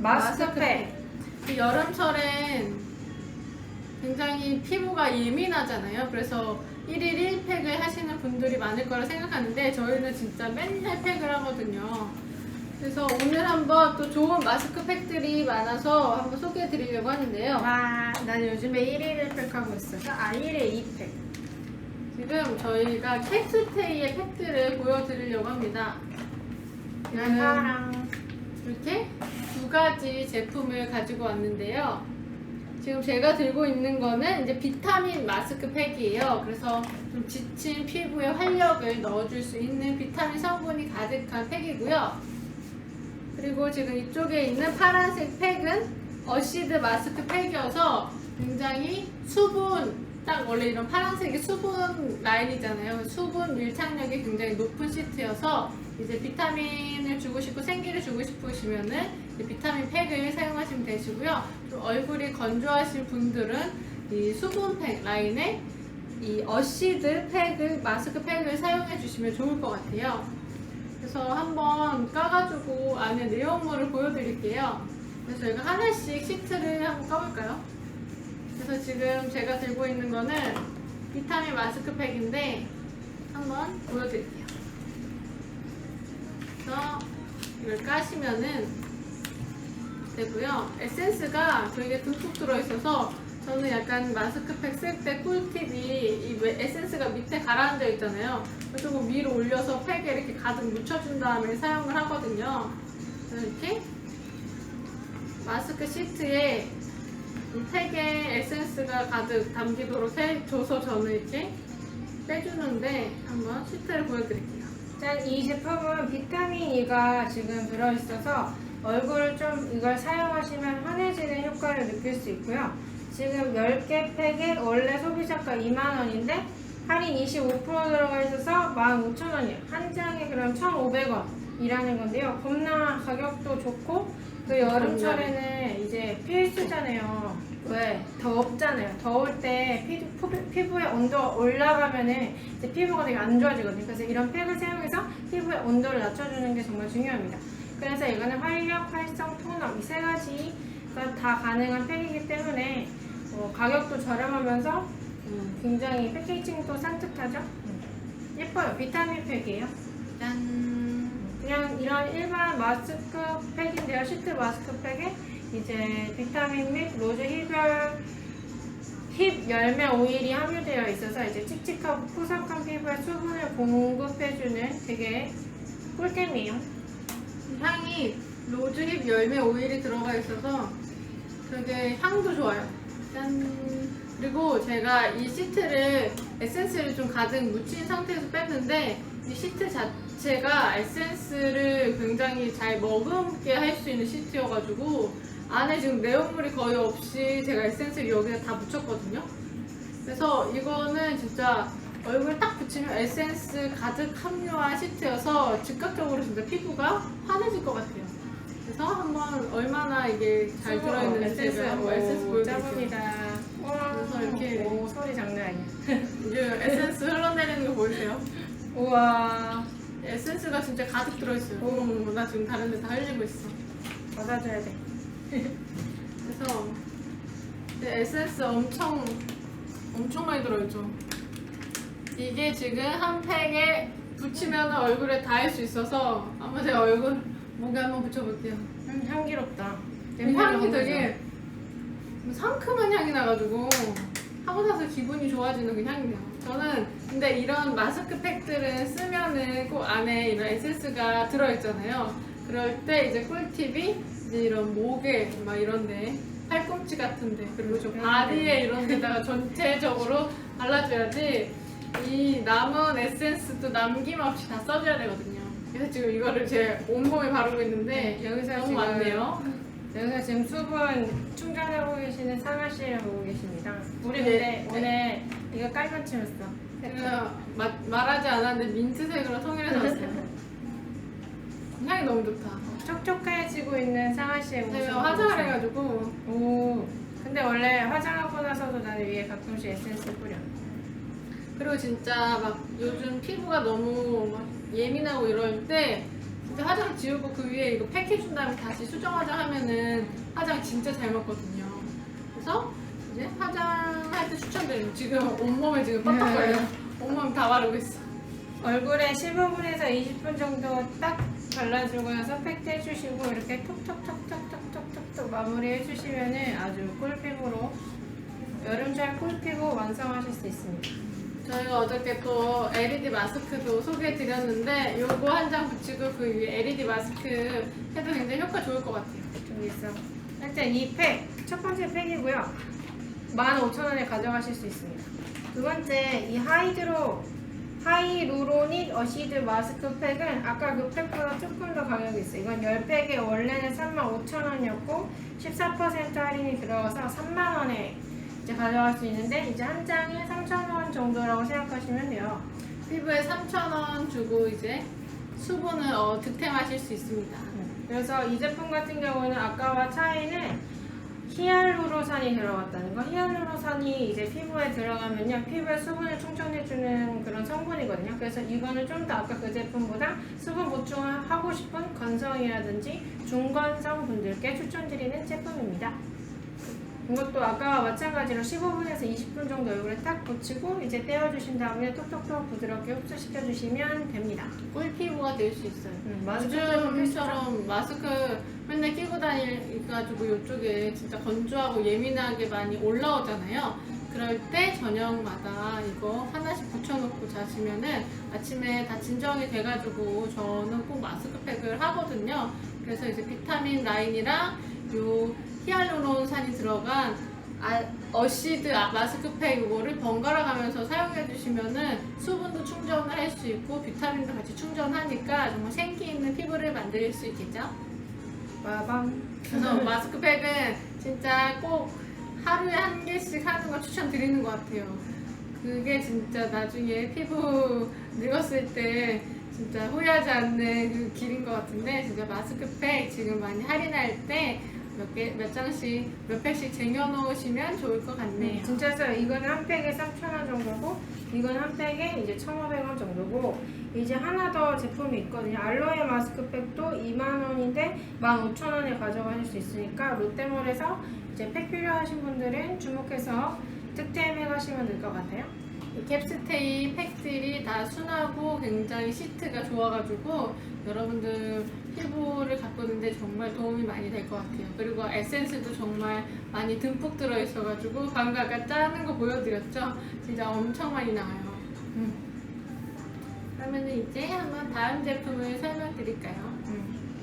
마스크팩. 이 여름철엔 굉장히 피부가 예민하잖아요. 그래서 1일 1팩을 하시는 분들이 많을 거라 생각하는데 저희는 진짜 맨날 팩을 하거든요. 그래서 오늘 한번 또 좋은 마스크팩들이 많아서 한번 소개해 드리려고 하는데요. 와, 난 요즘에 1일 1팩 하고 있어. 아, 1일 2팩. 지금 저희가 캡스테이의 팩들을 보여드리려고 합니다. 이거는 사랑. 이렇게 두 가지 제품을 가지고 왔는데요. 지금 제가 들고 있는 거는 이제 비타민 마스크 팩이에요. 그래서 좀 지친 피부에 활력을 넣어줄 수 있는 비타민 성분이 가득한 팩이고요. 그리고 지금 이쪽에 있는 파란색 팩은 어시드 마스크 팩이어서 굉장히 수분, 딱 원래 이런 파란색이 수분 라인이잖아요. 수분 밀착력이 굉장히 높은 시트여서 이제 비타민을 주고 싶고 생기를 주고 싶으시면은 이 비타민 팩을 사용하시면 되시고요. 좀 얼굴이 건조하신 분들은 이 수분 팩 라인에 이 어시드 팩을 마스크 팩을 사용해 주시면 좋을 것 같아요. 그래서 한번 까가지고 안에 내용물을 보여드릴게요. 그래서 저희가 하나씩 시트를 한번 까볼까요? 그래서 지금 제가 들고 있는 거는 비타민 마스크 팩인데 한번 보여드릴게요. 그래서 이걸 까시면은 되고요. 에센스가 되게 듬뿍 들어있어서 저는 약간 마스크팩 쓸 때 꿀팁이 이 왜- 에센스가 밑에 가라앉아 있잖아요. 조금 위로 올려서 팩에 이렇게 가득 묻혀준 다음에 사용을 하거든요. 이렇게 마스크 시트에 이 팩에 에센스가 가득 담기도록 해줘서 저는 이렇게 빼주는데 한번 시트를 보여드릴게요. 짠, 이 제품은 비타민 E가 지금 들어있어서 얼굴을 좀 이걸 사용하시면 환해지는 효과를 느낄 수 있고요. 지금 10개 팩에 원래 소비자가 2만원인데 할인 25% 들어가 있어서 15,000원이에요. 한 장에 그럼 1,500원 이라는 건데요. 겁나 가격도 좋고 그 여름철에는 이제 필수잖아요. 왜? 덥잖아요. 더울 때 피부, 피부 의 온도가 올라가면은 이제 피부가 되게 안 좋아지거든요. 그래서 이런 팩을 사용해서 피부의 온도를 낮춰주는 게 정말 중요합니다. 그래서 이거는 활력, 활성, 톤업 이세 가지가 다 가능한 팩이기 때문에 어, 가격도 저렴하면서 음, 굉장히 패키징도 산뜻하죠. 음, 예뻐요. 비타민 팩이에요. 짠. 그냥 이런 일반 마스크 팩인데요. 시트 마스크 팩에 이제 비타민 및 로즈 힙열 힙 열매 오일이 함유되어 있어서 이제 칙칙하고 푸석한 피부에 수분을 공급해주는 되게 꿀템이에요. 향이 로즈힙 열매 오일이 들어가 있어서 되게 향도 좋아요. 짠. 그리고 제가 이 시트를 에센스를 좀 가득 묻힌 상태에서 뺐는데 이 시트 자 체가 에센스를 굉장히 잘 머금게 할 수 있는 시트여가지고 안에 지금 내용물이 거의 없이 제가 에센스를 여기다 다 묻혔거든요. 그래서 이거는 진짜 얼굴 딱 붙이면 에센스 가득 함유한 시트여서 즉각적으로 진짜 피부가 환해질 것 같아요. 그래서 한번 얼마나 이게 잘 들어있는지 에센스 한번 에센스 보여드릴게요. 와, 그래서 이렇게- 오, 소리 장난 아니야. 이게 에센스 흘러내리는 거 보이세요? 우와, 에센스가 진짜 가득 들어있어요. 어머머머, 나 지금 다른 데다 흘리고 있어. 받아줘야 돼. 그래서 에센스 엄청 엄청 많이 들어있죠. 이게 지금 한 팩에 붙이면 얼굴에 닿을 수 있어서 한번 제가 얼굴 목에 한번 붙여볼게요. 음, 향기롭다. 이 향이 너무 되게 상큼한 향이 나가지고 하고 나서 기분이 좋아지는 그 향이 나요. 저는 근데 이런 마스크 팩들은 쓰면은 꼭 안에 이런 에센스가 들어있잖아요. 그럴 때 이제 꿀팁이 이제 이런 목에 막 이런데 팔꿈치 같은데 그리고 저 바디에 이런 데다가 전체적으로 발라줘야지 이 남은 에센스도 남김없이 다 써줘야 되거든요. 그래서 지금 이거를 제 온몸에 바르고 있는데 여기서 너무 많네요. 여기서 지금 수분 충전하고 계시는 상아 씨를 보고 계십니다. 우리 네. 근데 오늘 이거 깔만 치웠어. 제가 마- 말하지 않았는데 민트색으로 통일해서 왔어요. 향이 너무 좋다. 촉촉해지고 있는 상아 씨의 모습. 제가 화장을 해가지고 오. 근데 원래 화장하고 나서도 나는 위에 가끔씩 에센스 뿌려. 그리고 진짜 막 요즘 피부가 너무 막 예민하고 이럴 때 이제 화장 지우고 그 위에 이거 팩 해준 다음에 다시 수정 화장 하면은 화장 진짜 잘 먹거든요. 그래서 이제 화장할 때 추천드려요. 지금 온몸에 지금 빡빡거려요. 네. 온몸 다 바르고 있어. 얼굴에 15분에서 20분 정도 딱 발라주고 나서 팩트 해주시고 이렇게 톡톡톡톡톡톡톡 마무리 해주시면은 아주 꿀피부로 여름철 꿀피부 완성하실 수 있습니다. 저희가 어저께 또 LED 마스크도 소개해드렸는데 요거 한 장 붙이고 그 위에 LED 마스크 해도 굉장히 효과 좋을 것 같아요. 여기 있어. 일단 이 팩, 첫 번째 팩이고요. 15,000원에 가져가실 수 있습니다. 두 번째, 이 하이드로, 하이루로닉 어시드 마스크 팩은 아까 그 팩보다 조금 더 가격이 있어요. 이건 10팩에 원래는 35,000원이었고, 14% 할인이 들어가서 3만원에 이제 가져갈 수 있는데, 이제 한 장에 3,000원 정도라고 생각하시면 돼요. 피부에 3,000원 주고 이제 수분을 어, 득템하실 수 있습니다. 그래서 이 제품 같은 경우는 아까와 차이는 히알루로산이 들어갔다는 거. 히알루로산이 이제 피부에 들어가면요, 피부에 수분을 충전해주는 그런 성분이거든요. 그래서 이거는 좀 더 아까 그 제품보다 수분 보충을 하고 싶은 건성이라든지 중건성 분들께 추천드리는 제품입니다. 이것도 아까와 마찬가지로 15분에서 20분 정도 얼굴에 딱 붙이고 이제 떼어주신 다음에 톡톡톡 부드럽게 흡수시켜 주시면 됩니다. 꿀 피부가 될 수 있어요. 음, 요즘처럼 마스크 맨날 끼고 다니가지고 이쪽에 진짜 건조하고 예민하게 많이 올라오잖아요. 그럴 때 저녁마다 이거 하나씩 붙여놓고 자시면은 아침에 다 진정이 돼가지고 저는 꼭 마스크팩을 하거든요. 그래서 이제 비타민 라인이랑 요 히알루론산이 들어간 아, 어시드 아, 마스크팩 이거를 번갈아 가면서 사용해 주시면은 수분도 충전을 할 수 있고 비타민도 같이 충전하니까 정말 생기 있는 피부를 만들 수 있겠죠? 빠밤. 그래서 마스크팩은 진짜 꼭 하루에 한 개씩 하는 거 추천드리는 것 같아요. 그게 진짜 나중에 피부 늙었을 때 진짜 후회하지 않는 그 길인 것 같은데 진짜 마스크팩 지금 많이 할인할 때 몇 개, 몇 장씩, 몇 팩씩 쟁여놓으시면 좋을 것 같네요. 진짜 싸요. 이거는 한 팩에 3,000원 정도고, 이건 한 팩에 이제 1,500원 정도고, 이제 하나 더 제품이 있거든요. 알로에 마스크팩도 2만원인데 15,000원에 가져가실 수 있으니까 롯데몰에서 이제 팩 필요하신 분들은 주목해서 득템해 가시면 될 것 같아요. 이 캡스테이 팩들이 다 순하고 굉장히 시트가 좋아가지고 여러분들 피부를 가 꾸는데 정말 도움이 많이 될 것 같아요. 그리고 에센스도 정말 많이 듬뿍 들어있어가지고 아까 짜는 거 보여드렸죠? 진짜 엄청 많이 나와요. 그러면 이제 한번 다음 제품을 설명드릴까요?